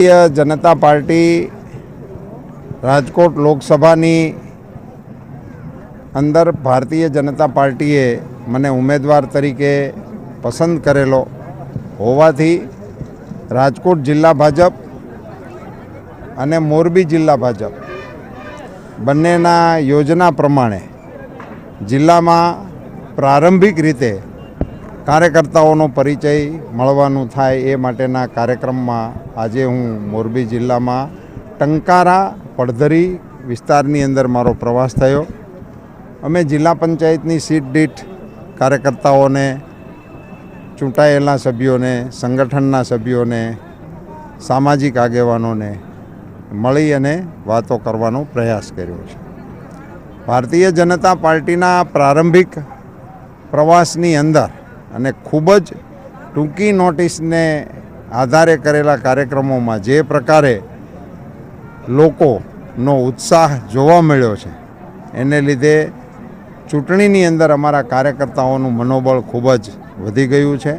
Bharatiya Janata party Rajkot લોકસભાની અંદર ભારતીય જનતા પાર્ટીએ મને ઉમેદવાર તરીકે પસંદ કરેલો હોવાથી રાજકોટ જિલ્લા ભાજપ અને મોરબી જિલ્લા ભાજપ બંનેના યોજના પ્રમાણે જિલ્લામાં પ્રારંભિક રીતે કાર્યકર્તાઓનો પરિચય મળવાનું થાય એ માટેના કાર્યક્રમમાં આજે હું મોરબી જિલ્લામાં ટંકારા પડધરી વિસ્તારની અંદર મારો પ્રવાસ થયો. અમે જિલ્લા પંચાયતની સીટ દીઠ કાર્યકર્તાઓને, ચૂંટાયેલા સભ્યોને, સંગઠનના સભ્યોને, સામાજિક આગેવાનોને મળી અને વાતો કરવાનો પ્રયાસ કર્યો છે. ભારતીય જનતા પાર્ટીના પ્રારંભિક પ્રવાસની અંદર અને ખૂબ જ ટૂંકી નોટિસને આધારે કરેલા કાર્યક્રમોમાં જે પ્રકારે લોકોનો ઉત્સાહ જોવા મળ્યો છે, એને લીધે ચૂંટણીની અંદર અમારા કાર્યકર્તાઓનું મનોબળ ખૂબ જ વધી ગયું છે.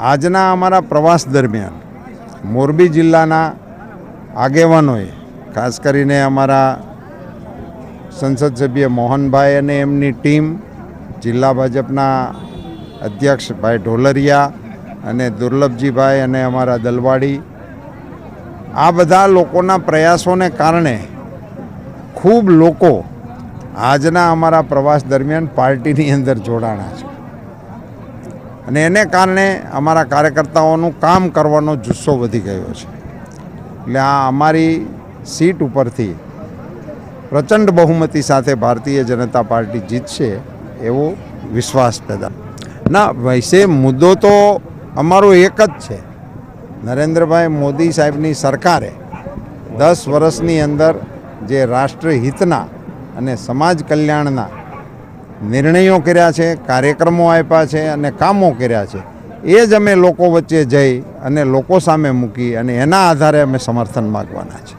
આજના અમારા પ્રવાસ દરમિયાન મોરબી જિલ્લાના આગેવાનોએ, ખાસ કરીને અમારા સંસદ સભ્ય મોહનભાઈ અને એમની ટીમ, જિલ્લા ભાજપના અધ્યક્ષ ભાઈ ઢોલરિયા અને દુર્લભજીભાઈ અને અમારા દલવાડી, આ બધા લોકોના પ્રયાસોને કારણે ખૂબ લોકો આજના અમારા પ્રવાસ દરમિયાન પાર્ટીની અંદર જોડાણા છે. અને એને કારણે અમારા કાર્યકર્તાઓનું કામ કરવાનો જુસ્સો વધી ગયો છે. એટલે આ અમારી સીટ ઉપરથી પ્રચંડ બહુમતી સાથે ભારતીય જનતા પાર્ટી જીતશે એવો વિશ્વાસ પેદા ના, વૈસે મુદ્દો તો અમારો એક જ છે. નરેન્દ્રભાઈ મોદી સાહેબની સરકારે દસ વર્ષની અંદર જે રાષ્ટ્રહિતના અને સમાજ કલ્યાણના નિર્ણયો કર્યા છે, કાર્યક્રમો આપ્યા છે અને કામો કર્યા છે, એ જ અમે લોકો વચ્ચે જઈ અને લોકો સામે મૂકી અને એના આધારે અમે સમર્થન માગવાના છે.